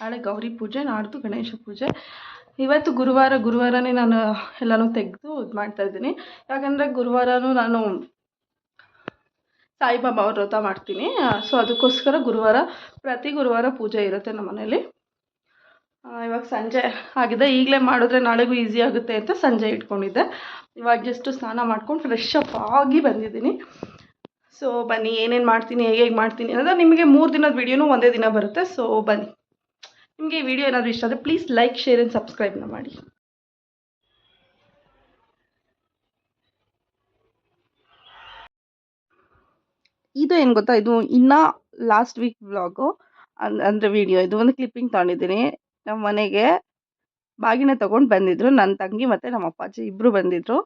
ನಾಳೆ ಗೌರಿ ಪೂಜೆ, ನಾಡ್ದು ಗಣೇಶ ಪೂಜೆ. ಇವತ್ತು ಗುರುವಾರ, ಗುರುವಾರನೇ ನಾನು ಎಲ್ಲನೂ ತೆಗೆದು ಇದು ಮಾಡ್ತಾಯಿದ್ದೀನಿ ಯಾಕಂದರೆ ಗುರುವಾರನೂ ನಾನು ಸಾಯಿಬಾಬಾ ಅವ್ರ ವ್ರತ ಮಾಡ್ತೀನಿ. ಸೊ ಅದಕ್ಕೋಸ್ಕರ ಗುರುವಾರ, ಪ್ರತಿ ಗುರುವಾರ ಪೂಜೆ ಇರುತ್ತೆ ನಮ್ಮ ಮನೇಲಿ. ಇವಾಗ ಸಂಜೆ ಆಗಿದೆ. ಈಗಲೇ ಮಾಡಿದ್ರೆ ನಾಳೆಗೂ ಈಸಿ ಆಗುತ್ತೆ ಅಂತ ಸಂಜೆ ಇಟ್ಕೊಂಡಿದ್ದೆ. ಇವಾಗ ಜಸ್ಟು ಸ್ನಾನ ಮಾಡ್ಕೊಂಡು ಫ್ರೆಶ್ ಅಪ್ ಆಗಿ ಬಂದಿದ್ದೀನಿ. ಸೊ ಬನ್ನಿ, ಏನೇನು ಮಾಡ್ತೀನಿ, ಹೇಗೆ ಹೇಗೆ ಮಾಡ್ತೀನಿ ಅನ್ನೋದು ನಿಮಗೆ ಮೂರು ದಿನದ ವೀಡಿಯೋನೂ ಒಂದೇ ದಿನ ಬರುತ್ತೆ. ಸೊ ಬನ್ನಿ. ನಿಮಗೆ ಈ ವಿಡಿಯೋ ಏನಾದರೂ ಇಷ್ಟ ಆದರೆ ಪ್ಲೀಸ್ ಲೈಕ್ ಶೇರ್ ಆ್ಯಂಡ್ ಸಬ್ಸ್ಕ್ರೈಬ್ನ ಮಾಡಿ. ಇದು ಏನು ಗೊತ್ತಾ? ಇದು ಇನ್ನೂ ಲಾಸ್ಟ್ ವೀಕ್ ವ್ಲಾಗು ಅಂದ್ರೆ ವಿಡಿಯೋ ಇದು ಒಂದು ಕ್ಲಿಪ್ಪಿಂಗ್ ತೊಗೊಂಡಿದ್ದೀನಿ. ನಮ್ಮ ಮನೆಗೆ ಬಾಗಿನ ತೊಗೊಂಡು ಬಂದಿದ್ರು. ನನ್ನ ತಂಗಿ ಮತ್ತು ನಮ್ಮ ಅಪ್ಪಾಜಿ ಇಬ್ಬರು ಬಂದಿದ್ರು.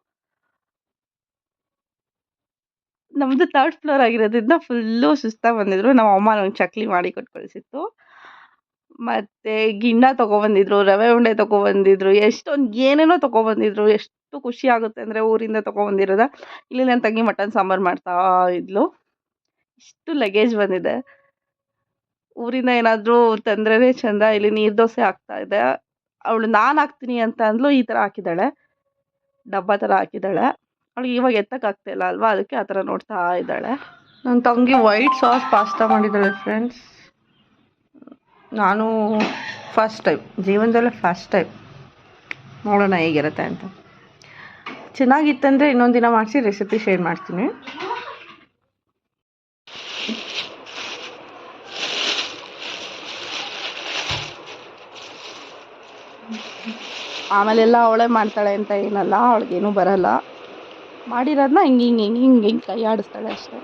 ನಮ್ಮದು ತರ್ಡ್ ಫ್ಲೋರ್ ಆಗಿರೋದ್ರಿಂದ ಫುಲ್ಲು ಸುಸ್ತಾಗಿ ಬಂದಿದ್ರು. ನಮ್ಮ ಅಮ್ಮ ನಂಗೆ ಚಕ್ಲಿ ಮಾಡಿ ಕೊಟ್ಟು ಕಳಿಸಿತ್ತು ಮತ್ತು ಗಿಣ್ಣ ತಗೊಬಂದಿದ್ರು, ರವೆ ಉಂಡೆ ತಗೊಬಂದಿದ್ರು, ಎಷ್ಟೊಂದು ಏನೇನೋ ತಗೊಬಂದಿದ್ರು. ಎಷ್ಟು ಖುಷಿ ಆಗುತ್ತೆ ಅಂದರೆ ಊರಿಂದ ತಗೊಬಂದಿರೋದ. ಇಲ್ಲಿ ನನ್ನ ತಂಗಿ ಮಟನ್ ಸಾಂಬಾರು ಮಾಡ್ತಾ ಇದ್ಲು. ಇಷ್ಟು ಲಗೇಜ್ ಬಂದಿದೆ. ಊರಿಂದ ಏನಾದರೂ ತಂದ್ರೇ ಚಂದ, ಇಲ್ಲಿ ನೀರು ದೋಸೆ ಆಗ್ತಾ ಇದೆ. ಅವಳು, ನಾನು ಹಾಕ್ತೀನಿ ಅಂತ ಅಂದ್ಲು, ಈ ಥರ ಹಾಕಿದ್ದಾಳೆ. ಡಬ್ಬ ಥರ ಹಾಕಿದ್ದಾಳೆ. ಅವಳಿಗೆ ಇವಾಗ ಎತ್ತಕ್ಕಾಗ್ತಿಲ್ಲ ಅಲ್ವಾ? ಅದಕ್ಕೆ ಆ ಥರ ನೋಡ್ತಾ ಇದ್ದಾಳೆ. ನನ್ನ ತಂಗಿ ವೈಟ್ ಸಾಸ್ ಪಾಸ್ತಾ ಮಾಡಿದ್ದಾಳೆ ಫ್ರೆಂಡ್ಸ್ ನಾನು ಫಸ್ಟ್ ಟೈಮ್ ಜೀವನದಲ್ಲೇ ಫಸ್ಟ್ ಟೈಮ್ ನೋಡೋಣ ಹೇಗಿರುತ್ತೆ ಅಂತ. ಚೆನ್ನಾಗಿತ್ತಂದರೆ ಇನ್ನೊಂದು ದಿನ ಮಾಡಿಸಿ ರೆಸಿಪಿ ಶೇರ್ ಮಾಡ್ತೀನಿ. ಆಮೇಲೆಲ್ಲ ಅವಳೇ ಮಾಡ್ತಾಳೆ ಅಂತ ಏನಲ್ಲ, ಅವಳಿಗೇನು ಬರಲ್ಲ. ಮಾಡಿರೋದನ್ನ ಹಿಂಗೆ ಹಿಂಗೆ ಹಿಂಗೆ ಹಿಂಗೆ ಹಿಂಗೆ ಕೈ ಆಡಿಸ್ತಾಳೆ ಅಷ್ಟೇ.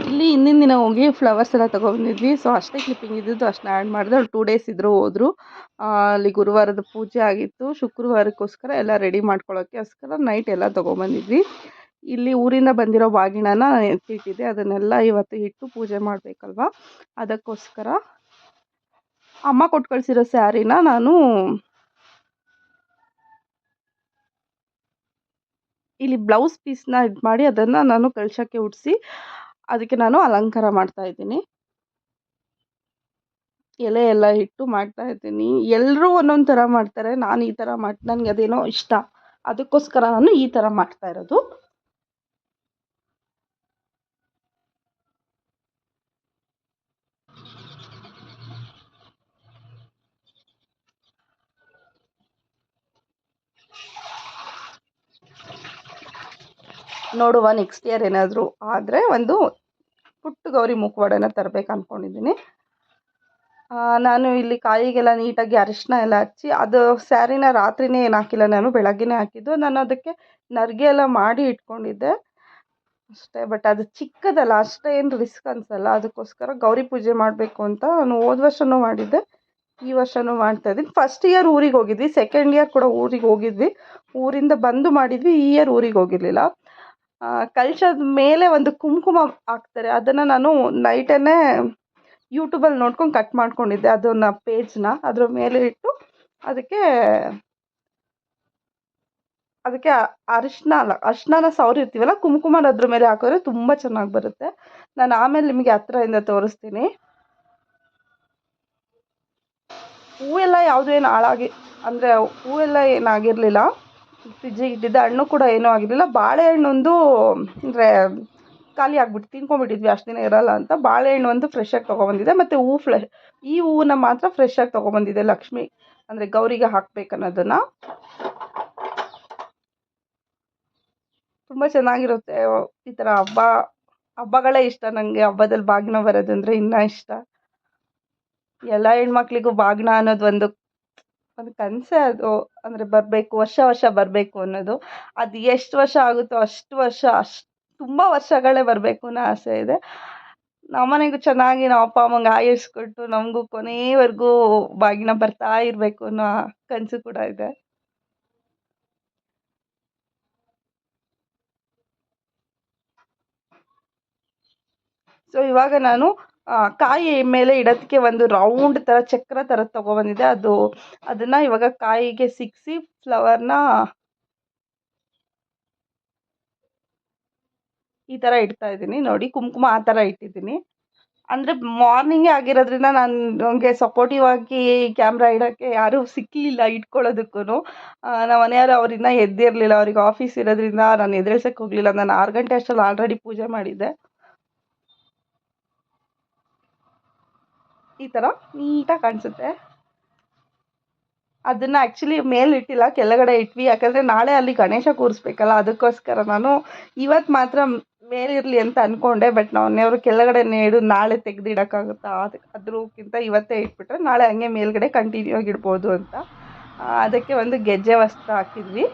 ಇಲ್ಲಿ ಹಿಂದಿನ ದಿನ ಹೋಗಿ ಫ್ಲವರ್ಸ್ ಎಲ್ಲ ತೊಗೊಬಂದಿದ್ವಿ ಸೊ ಅಷ್ಟೇ ಕ್ಲಿಪ್ಪಿಂಗ್ ಇದ್ದಿದ್ದು, ಅಷ್ಟನ್ನ ಆ್ಯಡ್ ಮಾಡಿದೆ. ಅವ್ಳು ಟೂ ಡೇಸ್ ಇದ್ದರು ಹೋದರು. ಅಲ್ಲಿ ಗುರುವಾರದ ಪೂಜೆ ಆಗಿತ್ತು. ಶುಕ್ರವಾರಕ್ಕೋಸ್ಕರ ಎಲ್ಲ ರೆಡಿ ಮಾಡ್ಕೊಳ್ಳೋಕ್ಕೋಸ್ಕರ ನೈಟ್ ಎಲ್ಲ ತೊಗೊಬಂದಿದ್ವಿ ಇಲ್ಲಿ ಊರಿಂದ ಬಂದಿರೋ ಬಾಗಿಣನ ಎತ್ತಿಟ್ಟಿದ್ದೆ ಅದನ್ನೆಲ್ಲ ಇವತ್ತು ಇಟ್ಟು ಪೂಜೆ ಮಾಡಬೇಕಲ್ವ? ಅದಕ್ಕೋಸ್ಕರ ಅಮ್ಮ ಕೊಟ್ಟು ಕಳಿಸಿರೋ ಸ್ಯಾರಿನ ನಾನು ಇಲ್ಲಿ ಬ್ಲೌಸ್ ಪೀಸ್ನ ಇದು ಮಾಡಿ ಅದನ್ನು ನಾನು ಕಳ್ಸೋಕ್ಕೆ ಉಡಿಸಿ, ಅದಕ್ಕೆ ನಾನು ಅಲಂಕಾರ ಮಾಡ್ತಾ ಇದ್ದೀನಿ. ಎಲೆ ಎಲ್ಲ ಇಟ್ಟು ಮಾಡ್ತಾ ಇದ್ದೀನಿ. ಎಲ್ಲರೂ ಒಂದೊಂದು ಥರ ಮಾಡ್ತಾರೆ. ನಾನು ಈ ಥರ ಮಾಡಿ, ನನಗೆ ಅದೇನೋ ಇಷ್ಟ. ಅದಕ್ಕೋಸ್ಕರ ನಾನು ಈ ಥರ ಮಾಡ್ತಾ ಇರೋದು. ನೋಡುವ ನೆಕ್ಸ್ಟ್ ಇಯರ್ ಏನಾದರೂ ಆದರೆ ಒಂದು ಪುಟ್ಟ ಗೌರಿ ಮುಖವಾಡನ ತರಬೇಕು ಅಂದ್ಕೊಂಡಿದ್ದೀನಿ ನಾನು ಇಲ್ಲಿ ಕಾಯಿಗೆಲ್ಲ ನೀಟಾಗಿ ಅರಿಶಿನ ಎಲ್ಲ ಹಚ್ಚಿ, ಅದು ಸ್ಯಾರಿನ ರಾತ್ರಿನೇ ಏನು ಹಾಕಿಲ್ಲ ನಾನು, ಬೆಳಗ್ಗೆನೇ ಹಾಕಿದ್ದು. ನಾನು ಅದಕ್ಕೆ ನರ್ಗೆ ಎಲ್ಲ ಮಾಡಿ ಇಟ್ಕೊಂಡಿದ್ದೆ. ಅಷ್ಟೇ ಬಟ್ ಅದು ಚಿಕ್ಕದಲ್ಲ ಅಷ್ಟೇ ಏನು ರಿಸ್ಕ್ ಅನಿಸಲ್ಲ. ಅದಕ್ಕೋಸ್ಕರ ಗೌರಿ ಪೂಜೆ ಮಾಡಬೇಕು ಅಂತ ನಾನು ಹೋದ ವರ್ಷವೂ ಮಾಡಿದ್ದೆ. ಈ ವರ್ಷವೂ ಮಾಡ್ತಾಯಿದ್ದೀನಿ ಫಸ್ಟ್ ಇಯರ್ ಊರಿಗೆ ಹೋಗಿದ್ವಿ. ಸೆಕೆಂಡ್ ಇಯರ್ ಕೂಡ ಊರಿಗೆ ಹೋಗಿದ್ವಿ. ಊರಿಂದ ಬಂದು ಮಾಡಿದ್ವಿ. ಈ ಇಯರ್ ಊರಿಗೆ ಹೋಗಿರಲಿಲ್ಲ. ಕಲಶದ ಮೇಲೆ ಒಂದು ಕುಂಕುಮ ಹಾಕ್ತಾರೆ. ಅದನ್ನು ನಾನು ನೈಟನ್ನೇ ಯೂಟ್ಯೂಬಲ್ಲಿ ನೋಡ್ಕೊಂಡು ಕಟ್ ಮಾಡ್ಕೊಂಡಿದ್ದೆ ಅದನ್ನು ಪೇಜ್ನ ಅದ್ರ ಮೇಲೆ ಇಟ್ಟು ಅದಕ್ಕೆ ಅದಕ್ಕೆ ಅರಿಶಿನ ಅಲ್ಲ ಅರಿಶಿನ ಸವರಿರ್ತೀವಲ್ಲ ಕುಂಕುಮನ ಅದ್ರ ಮೇಲೆ ಹಾಕಿದ್ರೆ ತುಂಬ ಚೆನ್ನಾಗಿ ಬರುತ್ತೆ. ನಾನು ಆಮೇಲೆ ನಿಮಗೆ ಹತ್ತಿರದಿಂದ ತೋರಿಸ್ತೀನಿ. ಹೂವೆಲ್ಲ ಯಾವುದೂ ಏನು ಹಾಳಾಗಿ, ಅಂದರೆ ಹೂವೆಲ್ಲ ಏನಾಗಿರಲಿಲ್ಲ ಫ್ರಿಜ್ಜಿಗೆ ಇಟ್ಟಿದ್ದೆ ಹಣ್ಣು ಕೂಡ ಏನೂ ಆಗಿರಲಿಲ್ಲ. ಬಾಳೆಹಣ್ಣೊಂದು, ಅಂದರೆ ಖಾಲಿ ಆಗ್ಬಿಟ್ಟು ತಿನ್ಕೊಂಡ್ಬಿಟ್ಟಿದ್ವಿ, ಅಷ್ಟು ದಿನ ಇರಲ್ಲ ಅಂತ. ಬಾಳೆಹಣ್ಣು ಒಂದು ಫ್ರೆಶ್ಶಾಗಿ ತೊಗೊಬಂದಿದ್ದೆ ಮತ್ತು ಹೂ ಫ್ಲೆ ಈ ಹೂವನ್ನ ಮಾತ್ರ ಫ್ರೆಶ್ಶಾಗಿ ತೊಗೊಬಂದಿದ್ದೆ ಲಕ್ಷ್ಮಿ. ಅಂದರೆ ಗೌರಿಗೆ ಹಾಕ್ಬೇಕನ್ನೋದನ್ನು. ತುಂಬ ಚೆನ್ನಾಗಿರುತ್ತೆ ಈ ಥರ ಹಬ್ಬ. ಹಬ್ಬಗಳೇ ಇಷ್ಟ ನನಗೆ ಹಬ್ಬದಲ್ಲಿ ಬಾಗಿನ ಬರೋದಂದರೆ ಇನ್ನೂ ಇಷ್ಟ. ಎಲ್ಲ ಹೆಣ್ಮಕ್ಳಿಗೂ ಬಾಗಿನ ಅನ್ನೋದು ಒಂದು ಒಂದು ಕನಸೇ ಅದು. ಅಂದರೆ ಬರಬೇಕು, ವರ್ಷ ವರ್ಷ ಬರಬೇಕು ಅನ್ನೋದು. ಅದು ಎಷ್ಟು ವರ್ಷ ಆಗುತ್ತೋ ಅಷ್ಟು ವರ್ಷ, ಅಷ್ಟು ತುಂಬ ವರ್ಷಗಳೇ ಬರಬೇಕು ಅನ್ನೋ ಆಸೆ ಇದೆ. ನಮ್ಮನೆಗೂ ಚೆನ್ನಾಗಿ ನಮ್ಮ ಅಪ್ಪ, ಅಮ್ಮಂಗೆ ಆಯಿಸ್ಕೊಟ್ಟು ಕೊಟ್ಟು ನಮಗೂ ಕೊನೆವರೆಗೂ ಬಾಗಿನ ಬರ್ತಾ ಇರಬೇಕು ಅನ್ನೋ ಕನಸು ಕೂಡ ಇದೆ. ಸೊ ಇವಾಗ ನಾನು ಕಾಯಿ ಮೇಲೆ ಇಡೋದಕ್ಕೆ ಒಂದು ರೌಂಡ್ ಥರ ಚಕ್ರ ಥರ ತಗೊಬಂದಿದೆ. ಅದು, ಅದನ್ನು ಇವಾಗ ಕಾಯಿಗೆ ಸಿಕ್ಕಿಸಿ ಫ್ಲವರ್ನ ಈ ಥರ ಇಡ್ತಾ ಇದ್ದೀನಿ. ನೋಡಿ, ಕುಂಕುಮ ಆ ಥರ ಇಟ್ಟಿದ್ದೀನಿ. ಅಂದರೆ ಮಾರ್ನಿಂಗೇ ಆಗಿರೋದ್ರಿಂದ ನಾನು ನನಗೆ ಸಪೋರ್ಟಿವ್ ಆಗಿ ಕ್ಯಾಮ್ರಾ ಇಡೋಕ್ಕೆ ಯಾರೂ ಸಿಕ್ಕಲಿಲ್ಲ ಇಟ್ಕೊಳ್ಳೋದಕ್ಕೂ ನಮ್ಮ ಮನೆಯವರು ಅವರಿನ್ನ ಎದ್ದಿರಲಿಲ್ಲ. ಅವ್ರಿಗೆ ಆಫೀಸ್ ಇರೋದ್ರಿಂದ ನಾನು ಎದುರಿಸೋಕ್ಕೆ ಹೋಗಲಿಲ್ಲ. ನಾನು ಆರು ಗಂಟೆ ಅಷ್ಟರಲ್ಲಿ ಆಲ್ರೆಡಿ ಪೂಜೆ ಮಾಡಿದ್ದೆ. ಈ ಥರ ನೀಟಾಗಿ ಕಾಣಿಸುತ್ತೆ. ಅದನ್ನು ಆ್ಯಕ್ಚುಲಿ ಮೇಲಿಟ್ಟಿಲ್ಲ ಕೆಳಗಡೆ ಇಟ್ವಿ. ಯಾಕಂದರೆ ನಾಳೆ ಅಲ್ಲಿ ಗಣೇಶ ಕೂರಿಸ್ಬೇಕಲ್ಲ, ಅದಕ್ಕೋಸ್ಕರ ನಾನು ಇವತ್ತು ಮಾತ್ರ ಮೇಲಿರಲಿ ಅಂತ ಅಂದ್ಕೊಂಡೆ ಬಟ್ ನಾವು ಕೆಳಗಡೆ ನೇಡು ನಾಳೆ ತೆಗೆದಿಡೋಕ್ಕಾಗುತ್ತಾ? ಅದಕ್ಕೆ ಅದ್ರಕ್ಕಿಂತ ಇವತ್ತೇ ಇಟ್ಬಿಟ್ರೆ ನಾಳೆ ಹಂಗೆ ಮೇಲ್ಗಡೆ ಕಂಟಿನ್ಯೂ ಆಗಿ ಇಡ್ಬೋದು ಅಂತ ಅದಕ್ಕೆ ಒಂದು ಗೆಜ್ಜೆ ವಸ್ತ್ರ ಹಾಕಿದ್ವಿ.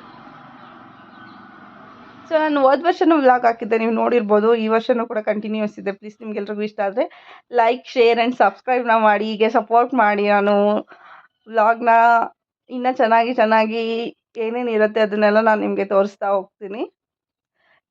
ಸೊ ನಾನು ಹೋದ ವರ್ಷನೂ ವ್ಲಾಗ್ ಹಾಕಿದ್ದೆ, ನೀವು ನೋಡಿರ್ಬೋದು. ಈ ವರ್ಷನೂ ಕೂಡ ಕಂಟಿನ್ಯೂಸ್ ಇದೆ. ಪ್ಲೀಸ್ ನಿಮ್ಗೆಲ್ರಿಗೂ ಇಷ್ಟ ಆದರೆ ಲೈಕ್ ಶೇರ್ ಆ್ಯಂಡ್ ಸಬ್ಸ್ಕ್ರೈಬ್ನ ಮಾಡಿ. ಹೀಗೆ ಸಪೋರ್ಟ್ ಮಾಡಿ ನಾನು ವ್ಲಾಗ್ನ ಇನ್ನೂ ಚೆನ್ನಾಗಿ ಚೆನ್ನಾಗಿ ಏನೇನು ಇರುತ್ತೆ ಅದನ್ನೆಲ್ಲ ನಾನು ನಿಮಗೆ ತೋರಿಸ್ತಾ ಹೋಗ್ತೀನಿ.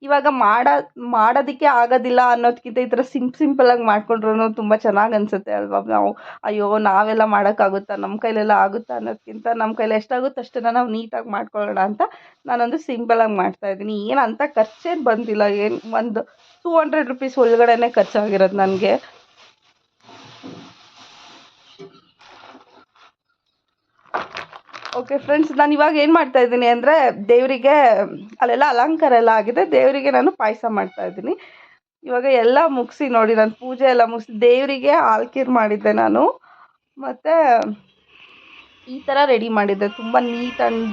ಇವಾಗ ಮಾಡ, ಮಾಡೋದಕ್ಕೆ ಆಗೋದಿಲ್ಲ ಅನ್ನೋದಕ್ಕಿಂತ ಈ ಥರ ಸಿಂಪ್ ಸಿಂಪಲ್ಲಾಗಿ ಮಾಡಿಕೊಂಡ್ರೂ ತುಂಬ ಚೆನ್ನಾಗಿ ಅನ್ಸುತ್ತೆ ಅಲ್ವಾ? ನಾವು, ಅಯ್ಯೋ, ನಾವೆಲ್ಲ ಮಾಡೋಕ್ಕಾಗುತ್ತಾ? ನಮ್ಮ ಕೈಲೆಲ್ಲ ಆಗುತ್ತಾ ಅನ್ನೋದಕ್ಕಿಂತ ನಮ್ಮ ಕೈಲಿ ಎಷ್ಟಾಗುತ್ತೆ ಅಷ್ಟನ್ನು ನಾವು ನೀಟಾಗಿ ಮಾಡ್ಕೊಳ್ಳೋಣ ಅಂತ ನಾನೊಂದು ಸಿಂಪಲಾಗಿ ಮಾಡ್ತಾಯಿದ್ದೀನಿ ಏನು ಅಂತ ಖರ್ಚೇನು ಬಂದಿಲ್ಲ. ಏನು ಒಂದು ಟೂ ಹಂಡ್ರೆಡ್ ರುಪೀಸ್ ಒಳಗಡೆನೇ ಖರ್ಚಾಗಿರೋದು ನನಗೆ. ಓಕೆ ಫ್ರೆಂಡ್ಸ್ ನಾನು ಇವಾಗ ಏನು ಮಾಡ್ತಾ ಇದ್ದೀನಿ ಅಂದರೆ ದೇವರಿಗೆ ಅಲ್ಲೆಲ್ಲ ಅಲಂಕಾರ ಎಲ್ಲ ಆಗಿದೆ. ದೇವರಿಗೆ ನಾನು ಪಾಯಸ ಮಾಡ್ತಾ ಇದ್ದೀನಿ. ಇವಾಗ ಎಲ್ಲ ಮುಗಿಸಿ ನೋಡಿ, ನಾನು ಪೂಜೆ ಎಲ್ಲ ಮುಗಿಸಿ ದೇವರಿಗೆ ಆಲ್ಕೀರ್ ಮಾಡಿದ್ದೆ ನಾನು. ಮತ್ತು ಈ ಥರ ರೆಡಿ ಮಾಡಿದ್ದೆ. ತುಂಬ ನೀಟ್ ಆ್ಯಂಡ್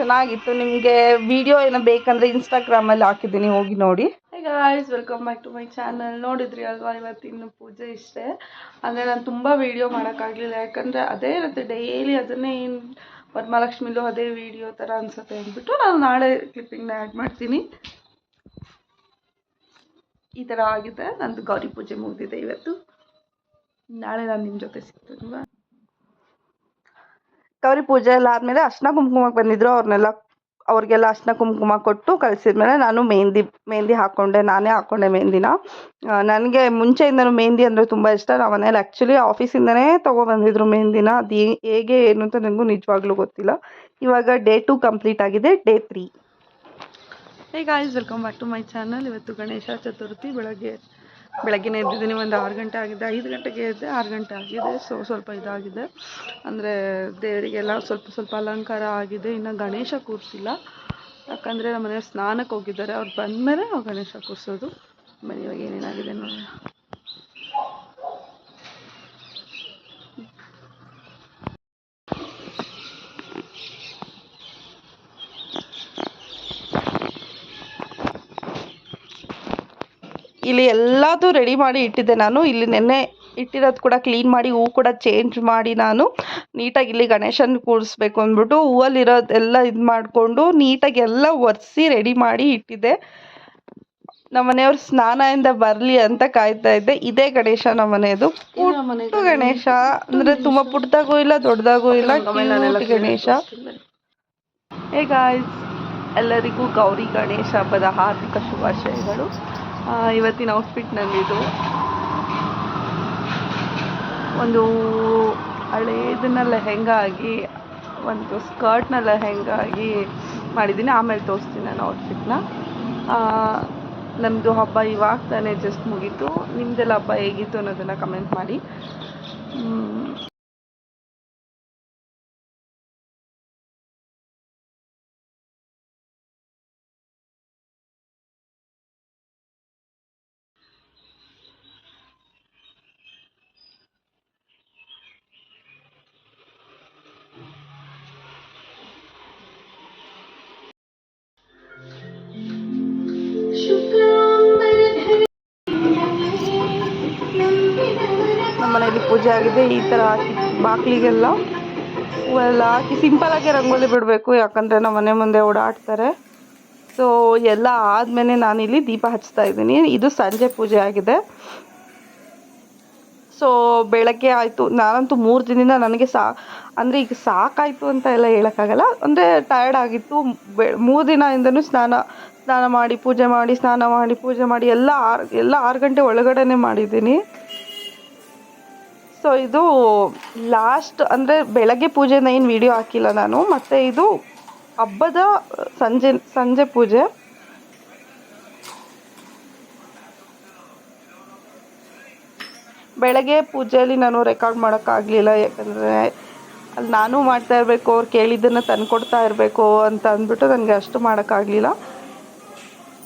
ಚೆನ್ನಾಗಿತ್ತು. ನಿಮಗೆ ವಿಡಿಯೋ ಏನೋ ಬೇಕಂದರೆ ಇನ್ಸ್ಟಾಗ್ರಾಮಲ್ಲಿ ಹಾಕಿದ್ದೀನಿ, ಹೋಗಿ ನೋಡಿ. Guys welcome back to my channel ನೋಡಿದ್ರಿ ಅಲ್ವಾ ಇವತ್ತಿನ ಪೂಜೆ ಇಷ್ಟೇ? ಅಂದರೆ ನಾನು ತುಂಬ ವೀಡಿಯೋ ಮಾಡೋಕ್ಕಾಗಲಿಲ್ಲ. ಯಾಕಂದರೆ ಅದೇ ಇರುತ್ತೆ ಡೈಲಿ ಅದನ್ನೇ ಏನು ವರಮಹಾಲಕ್ಷ್ಮಿಲೂ ಅದೇ ವೀಡಿಯೋ ಥರ ಅನಿಸುತ್ತೆ ಅಂದ್ಬಿಟ್ಟು ನಾನು ನಾಳೆ ಕ್ಲಿಪ್ಪಿಂಗ್ನ ಆ್ಯಡ್ ಮಾಡ್ತೀನಿ. ಈ ಥರ ಆಗಿದೆ. ನಂದು ಗೌರಿ ಪೂಜೆ ಮುಗಿದಿದೆ ಇವತ್ತು. ನಾಳೆ ನಾನು ನಿಮ್ಮ ಜೊತೆ ಸಿಗ್ತೀನಿ. ಗೌರಿ ಪೂಜೆ ಎಲ್ಲ ಆದಮೇಲೆ ಅರ್ಶನ ಕುಂಕುಮಕ್ಕೆ ಬಂದಿದ್ರು, ಅವ್ರನ್ನೆಲ್ಲ ಅವ್ರಿಗೆಲ್ಲ ಅರ್ಶನ ಕುಂಕುಮ ಕೊಟ್ಟು ಕಳಿಸಿದ್ಮೇಲೆ ನಾನು ಮೆಹಂದಿ ಮೆಹಂದಿ ಹಾಕ್ಕೊಂಡೆ, ನಾನೇ ಹಾಕೊಂಡೆ ಮೆಹಂದಿನ. ನನಗೆ ಮುಂಚೆಯಿಂದನೂ ಮೆಹಂದಿ ಅಂದರೆ ತುಂಬ ಇಷ್ಟ. ನಾವು ಮನೇಲಿ ಆ್ಯಕ್ಚುಲಿ ಆಫೀಸಿಂದನೇ ತೊಗೊಬಂದಿದ್ರು ಮೆಹಂದಿನ. ಅದು ಹೇಗೆ ಏನು ಅಂತ ನನಗೂ ನಿಜವಾಗ್ಲೂ ಗೊತ್ತಿಲ್ಲ. ಇವಾಗ ಡೇ ಟು ಕಂಪ್ಲೀಟ್ ಆಗಿದೆ, day three. Hey guys welcome back to my channel ಇವತ್ತು ಗಣೇಶ ಚತುರ್ಥಿ, ಬೆಳಗ್ಗೆ ಬೆಳಗ್ಗೆನೇ ಎದ್ದಿದ್ದೀನಿ, ಒಂದು ಆರು ಗಂಟೆ ಆಗಿದೆ. ಐದು ಗಂಟೆಗೆ ಎದ್ದೆ ಆರು ಗಂಟೆ ಆಗಿದೆ. ಸೊ, ಸ್ವಲ್ಪ ಇದಾಗಿದೆ. ಅಂದರೆ ದೇವರಿಗೆಲ್ಲ ಸ್ವಲ್ಪ ಸ್ವಲ್ಪ ಅಲಂಕಾರ ಆಗಿದೆ. ಇನ್ನು ಗಣೇಶ ಕೂರಿಸಿಲ್ಲ. ಯಾಕಂದರೆ ನಮ್ಮ ಮನೆಯವ್ರು ಸ್ನಾನಕ್ಕೆ ಹೋಗಿದ್ದಾರೆ. ಅವ್ರು ಬಂದಮೇಲೆ ನಾವು ಗಣೇಶ ಕೂರಿಸೋದು. ಬನ್ನಿ ಇವಾಗ ಏನೇನಾಗಿದೆ ನೋಡೋಣ. ಇಲ್ಲಿ ಎಲ್ಲದೂ ರೆಡಿ ಮಾಡಿ ಇಟ್ಟಿದ್ದೆ ನಾನು. ಇಲ್ಲಿ ನೆನ್ನೆ ಇಟ್ಟಿರೋದು ಕೂಡ ಕ್ಲೀನ್ ಮಾಡಿ ಹೂ ಕೂಡ ಚೇಂಜ್ ಮಾಡಿ ನಾನು. ನೀಟಾಗಿ ಇಲ್ಲಿ ಗಣೇಶನ ಕೂರಿಸ್ಬೇಕು ಅಂದ್ಬಿಟ್ಟು ಹೂವಲ್ಲಿರೋದೆಲ್ಲ ಇದು ಮಾಡಿಕೊಂಡು ನೀಟಾಗಿ ಎಲ್ಲ ಒರೆಸಿ ರೆಡಿ ಮಾಡಿ ಇಟ್ಟಿದ್ದೆ. ನಮ್ಮ ಮನೆಯವ್ರು ಸ್ನಾನದಿಂದ ಬರಲಿ ಅಂತ ಕಾಯ್ತಾ ಇದ್ದೆ. ಇದೇ ಗಣೇಶ ನಮ್ಮ ಮನೆಯದು. ಪುಟ್ಟ ಗಣೇಶ. ಅಂದರೆ ತುಂಬ ಪುಟ್ಟದಾಗೂ ಇಲ್ಲ ದೊಡ್ಡದಾಗೂ ಇಲ್ಲ ಗಣೇಶ. ಹೇ ಗಾಯ್ಸ್ ಎಲ್ಲರಿಗೂ ಗೌರಿ ಗಣೇಶ ಹಬ್ಬದ ಹಾರ್ದಿಕ ಶುಭಾಶಯಗಳು. ಇವತ್ತಿನ ಔಟ್ಫಿಟ್ ನಂದಿದು ಒಂದು ಹಳೇದನ್ನ ಲೆಹೆಂಗಾಗಿ, ಒಂದು ಸ್ಕರ್ಟ್ನ ಲೆಹೆಂಗಾಗಿ ಮಾಡಿದ್ದೀನಿ. ಆಮೇಲೆ ತೋರಿಸ್ತೀನಿ ನಾನು ಔಟ್ಫಿಟ್ನ ನಮ್ಮದು ಹಬ್ಬ ಇವಾಗ ತಾನೇ ಜಸ್ಟ್ ಮುಗೀತು. ನಿಮ್ಮದೆಲ್ಲ ಹಬ್ಬ ಹೇಗಿತ್ತು ಅನ್ನೋದನ್ನು ಕಮೆಂಟ್ ಮಾಡಿ. ಪೂಜೆ ಆಗಿದೆ, ಈ ಥರ ಹಾಕಿ ಬಾಗಿಲಿಗೆಲ್ಲ ಹೂವೆಲ್ಲ ಹಾಕಿ ಸಿಂಪಲಾಗಿ ರಂಗೋಲಿ ಬಿಡಬೇಕು, ಯಾಕಂದರೆ ನಮ್ಮ ಮನೆ ಮುಂದೆ ಓಡಾಡ್ತಾರೆ. ಸೊ ಎಲ್ಲ ಆದಮೇಲೆ ನಾನಿಲ್ಲಿ ದೀಪ ಹಚ್ತಾ ಇದ್ದೀನಿ. ಇದು ಸಂಜೆ ಪೂಜೆ ಆಗಿದೆ. ಸೊ ಬೆಳಗ್ಗೆ ಆಯಿತು. ನಾನಂತೂ ಮೂರು ದಿನದಿಂದ ನನಗೆ ಸಾ, ಅಂದರೆ ಈಗ ಸಾಕಾಯಿತು ಅಂತ ಎಲ್ಲ ಹೇಳೋಕ್ಕಾಗಲ್ಲ. ಅಂದರೆ ಟಯರ್ಡ್ ಆಗಿತ್ತು. ಬೆ, ಮೂರು ದಿನದಿಂದನೂ ಸ್ನಾನ ಸ್ನಾನ ಮಾಡಿ, ಪೂಜೆ ಮಾಡಿ, ಸ್ನಾನ ಮಾಡಿ, ಪೂಜೆ ಮಾಡಿ ಎಲ್ಲ ಆರು ಎಲ್ಲ ಆರು ಗಂಟೆ ಒಳಗಡೆನೇ ಮಾಡಿದ್ದೀನಿ. ಸೊ ಇದು ಲಾಸ್ಟ್ ಅಂದರೆ ಬೆಳಗ್ಗೆ ಪೂಜೆನ ಏನು ವಿಡಿಯೋ ಹಾಕಿಲ್ಲ ನಾನು, ಮತ್ತು ಇದು ಹಬ್ಬದ ಸಂಜೆ ಸಂಜೆ ಪೂಜೆ. ಬೆಳಗ್ಗೆ ಪೂಜೆಯಲ್ಲಿ ನಾನು ರೆಕಾರ್ಡ್ ಮಾಡೋಕ್ಕಾಗಲಿಲ್ಲ, ಯಾಕಂದರೆ ಅಲ್ಲಿ ನಾನು ಮಾಡ್ತಾ ಇರಬೇಕು, ಅವ್ರು ಕೇಳಿದ್ದನ್ನು ತಂದುಕೊಡ್ತಾ ಇರಬೇಕು ಅಂತ ಅಂದ್ಬಿಟ್ಟು ನನಗೆ ಅಷ್ಟು ಮಾಡೋಕ್ಕಾಗಲಿಲ್ಲ.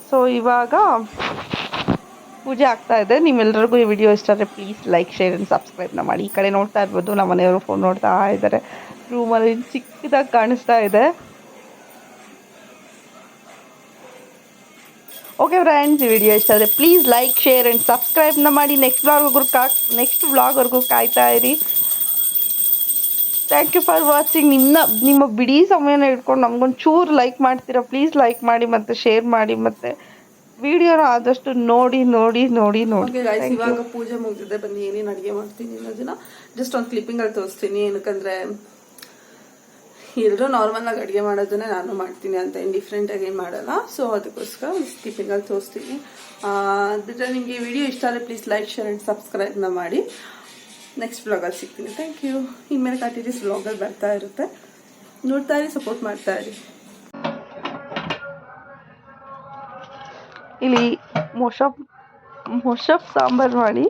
ಸೊ ಇವಾಗ ಪೂಜೆ ಆಗ್ತಾ ಇದೆ. ನಿಮ್ಮೆಲ್ಲರಿಗೂ ಈ ವಿಡಿಯೋ ಇಷ್ಟ ಆದರೆ ಪ್ಲೀಸ್ ಲೈಕ್ ಶೇರ್ ಆ್ಯಂಡ್ ಸಬ್ಸ್ಕ್ರೈಬ್ನ ಮಾಡಿ. ಈ ಕಡೆ ನೋಡ್ತಾ ಇರ್ಬೋದು, ನಮ್ಮ ಮನೆಯವರು ಫೋನ್ ನೋಡ್ತಾ ಇದ್ದಾರೆ. ರೂಮಲ್ಲಿ ಚಿಕ್ಕದಾಗಿ ಕಾಣಿಸ್ತಾ ಇದೆ. ಓಕೆ ಫ್ರೆಂಡ್ಸ್ ಈ ವಿಡಿಯೋ ಇಷ್ಟ ಆದರೆ ಪ್ಲೀಸ್ ಲೈಕ್ ಶೇರ್ ಆ್ಯಂಡ್ ಸಬ್ಸ್ಕ್ರೈಬ್ನ ಮಾಡಿ. ನೆಕ್ಸ್ಟ್ ವ್ಲಾಗ್ವರೆಗೂ ಕಾ ನೆಕ್ಸ್ಟ್ ವ್ಲಾಗ್ವರೆಗೂ ಕಾಯ್ತಾ ಇರಿ. ಥ್ಯಾಂಕ್ ಯು ಫಾರ್ ವಾಚಿಂಗ್ ನಿಮ್ಮ ನಿಮ್ಮ ಬಿಡೀ ಸಮಯನ ಇಟ್ಕೊಂಡು ನಮಗೊಂದು ಚೂರು ಲೈಕ್ ಮಾಡ್ತೀರಾ? ಪ್ಲೀಸ್ ಲೈಕ್ ಮಾಡಿ ಮತ್ತು ಶೇರ್ ಮಾಡಿ ಮತ್ತು ವಿಡಿಯೋನ ಆದಷ್ಟು ನೋಡಿ ನೋಡಿ ನೋಡಿ ನೋಡಿ. ಇವಾಗ ಪೂಜೆ ಮುಗಿದಿದೆ. ಬನ್ನಿ ಏನೇನು ಅಡುಗೆ ಮಾಡ್ತೀನಿ ಅನ್ನೋದನ್ನ ಜಸ್ಟ್ ಒಂದು ಕ್ಲಿಪ್ಪಿಂಗಲ್ಲಿ ತೋರಿಸ್ತೀನಿ. ಏನಕ್ಕಂದ್ರೆ ಎಲ್ಲರೂ ನಾರ್ಮಲ್ ಆಗಿ ಅಡುಗೆ ಮಾಡೋದನ್ನೇ ನಾನು ಮಾಡ್ತೀನಿ. ಅಂತ ಏನು ಡಿಫ್ರೆಂಟ್ ಆಗಿ ಏನು ಮಾಡಲ್ಲ. ಸೊ ಅದಕ್ಕೋಸ್ಕರ ಕ್ಲಿಪ್ಪಿಂಗಲ್ಲಿ ತೋರಿಸ್ತೀನಿ. ಅದ್ರ ನಿಮಗೆ ವಿಡಿಯೋ ಇಷ್ಟ ಆದರೆ ಪ್ಲೀಸ್ ಲೈಕ್ ಶೇರ್ ಆ್ಯಂಡ್ ಸಬ್ಸ್ಕ್ರೈಬ್ನ ಮಾಡಿ. ನೆಕ್ಸ್ಟ್ ಬ್ಲಾಗಲ್ಲಿ ಸಿಗ್ತೀನಿ. ಥ್ಯಾಂಕ್ ಯು ಇನ್ಮೇಲೆ ಕಂಟಿನ್ಯೂಸ್ ಬ್ಲಾಗಲ್ಲಿ ಬರ್ತಾ ಇರುತ್ತೆ. ನೋಡ್ತಾ ಇರಿ ಸಪೋರ್ಟ್ ಮಾಡ್ತಾ ಇರಿ. ಇಲ್ಲಿ ಮೊಸಪ್ ಮೊಸಪ್ ಸಾಂಬಾರು ಮಾಡಿ.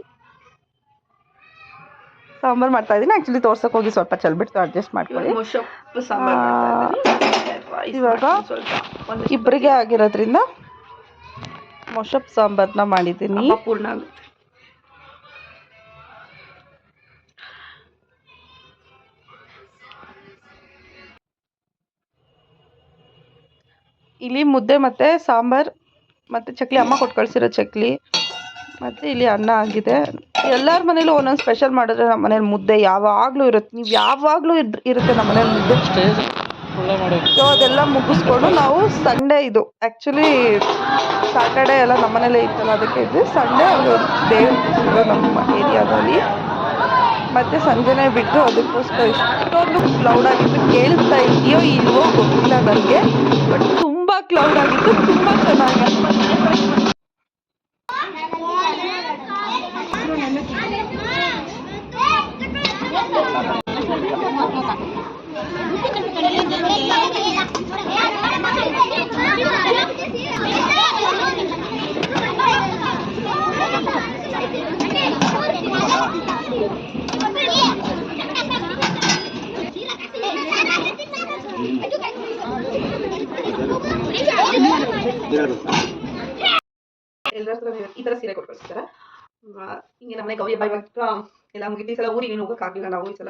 ಸಾಂಬಾರು ಮಾಡ್ತಾ ಇದ್ದೀನಿ. ಆ್ಯಕ್ಚುಲಿ ತೋರ್ಸಕ್ಕೆ ಹೋಗಿ ಸ್ವಲ್ಪ ಚಲ್ಬಿಟ್ಟು ಅಡ್ಜಸ್ಟ್ ಮಾಡ್ಕೊಳ್ಳಿ. ಇವಾಗ ಇಬ್ಬರಿಗೆ ಆಗಿರೋದ್ರಿಂದ ಮೊಸಪ್ ಸಾಂಬಾರನ್ನ ಮಾಡಿದ್ದೀನಿ. ಪೂರ್ಣ ಇಲ್ಲಿ ಮುದ್ದೆ ಮತ್ತು ಸಾಂಬಾರು ಮತ್ತು ಚಕ್ಲಿ ಅಮ್ಮ ಕೊಟ್ಟು ಕಳಿಸಿರೋ ಚಕ್ಲಿ. ಮತ್ತೆ ಇಲ್ಲಿ ಅನ್ನ ಆಗಿದೆ. ಎಲ್ಲರ ಮನೇಲೂ ಒಂದೊಂದು ಸ್ಪೆಷಲ್ ಮಾಡಿದ್ರೆ ನಮ್ಮ ಮನೇಲಿ ಮುದ್ದೆ ಯಾವಾಗಲೂ ಇರುತ್ತೆ ನೀವು ಯಾವಾಗಲೂ ಇರುತ್ತೆ ನಮ್ಮ ಮನೇಲಿ ಮುದ್ದೆ. ಸೊ ಅದೆಲ್ಲ ಮುಗಿಸ್ಕೊಂಡು ನಾವು ಸಂಡೇ ಇದು. ಆಕ್ಚುಲಿ ಸ್ಯಾಟರ್ಡೇ ಎಲ್ಲ ನಮ್ಮ ಮನೇಲೇ ಇತ್ತಲ್ಲ, ಅದಕ್ಕೆ ಇದ್ವಿ ಸಂಡೇ ಅದು ದೇವ್ರ ನಮ್ಮ ಏರಿಯಾದಲ್ಲಿ ಮತ್ತೆ ಸಂಜೆನೇ ಬಿಟ್ಟು ಅದಕ್ಕೋಸ್ಕರ ಇಷ್ಟೊಂದು ಲೌಡ್ ಆಗಿದ್ದು ಕೇಳಿಸ್ತಾ ಇದೆಯೋ ಇಲ್ವೋ ಗೊತ್ತಿಲ್ಲ ನನಗೆ ಬಟ್ ಕ್ಲೌಡ್ ಆಗಿತ್ತು. ತುಂಬ ಚೆನ್ನಾಗಿ. ಹಿಂಗೆ ಬಾಯ್ ಇವಾಗ ಎಲ್ಲ ಮುಗಿದ ಈ ಸಲ ಊರಿಗೆ ಏನು ಹೋಗೋಕ್ಕಾಗಲಿಲ್ಲ ನಾವು, ಈ ಸಲ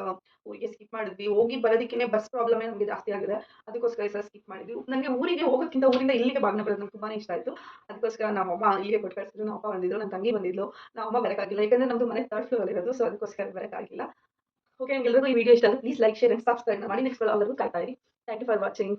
ಊರಿಗೆ ಸ್ಕಿಪ್ ಮಾಡಿದ್ವಿ. ಹೋಗಿ ಬರೋದಕ್ಕೆ ಬಸ್ ಪ್ರಾಬ್ಲಮ್ ನಮಗೆ ಜಾಸ್ತಿ ಆಗಿದೆ. ಅದಕ್ಕೋಸ್ಕರ ಈ ಸ್ಕಿಪ್ ಮಾಡಿದ್ವಿ. ನನಗೆ ಊರಿಗೆ ಹೋಗೋಕ್ಕಿಂತ ಊರಿಂದ ಇಲ್ಲಿಗೆ ಬಾಗಿನ ಬರೋದು ನಂಗೆ ತುಂಬಾ ಇಷ್ಟ ಆಯಿತು. ಅದಕ್ಕೋಸ್ಕರ ನಮ್ಮ ಅಮ್ಮ ಇಲ್ಲಿಗೆ ಕೊಟ್ಟು ಕಳಿಸಿದ್ರು. ನಮ್ಮ ಅಪ್ಪ ಬಂದಿದ್ರು, ನನ್ನ ತಂಗಿ ಬಂದಿದ್ಲು. ನಮ್ಮ ಅಮ್ಮ ಬರೋಕ್ಕಾಗಿಲ್ಲ ಯಾಕಂದ್ರೆ ನಮ್ಮದು ಮನೆ ತರ್ಡ್ ಫ್ಲೋರ್ ಇರೋದು ಸೊ ಅದಕ್ಕೋಸ್ಕರ ಬರೋಕ್ಕಾಗಿಲ್ಲ ಓಕೆ ನಿಮ್ಗೆಲ್ಲರಿಗೂ ಈ ವಿಡಿಯೋ ಇಷ್ಟ please like share and subscribe ಮಾಡಿ ನೆಕ್ಸ್ಟ್ ಎಲ್ಲರಿಗೂ ಕಾಯ್ತಾ ಇರಿ. Thank you for watching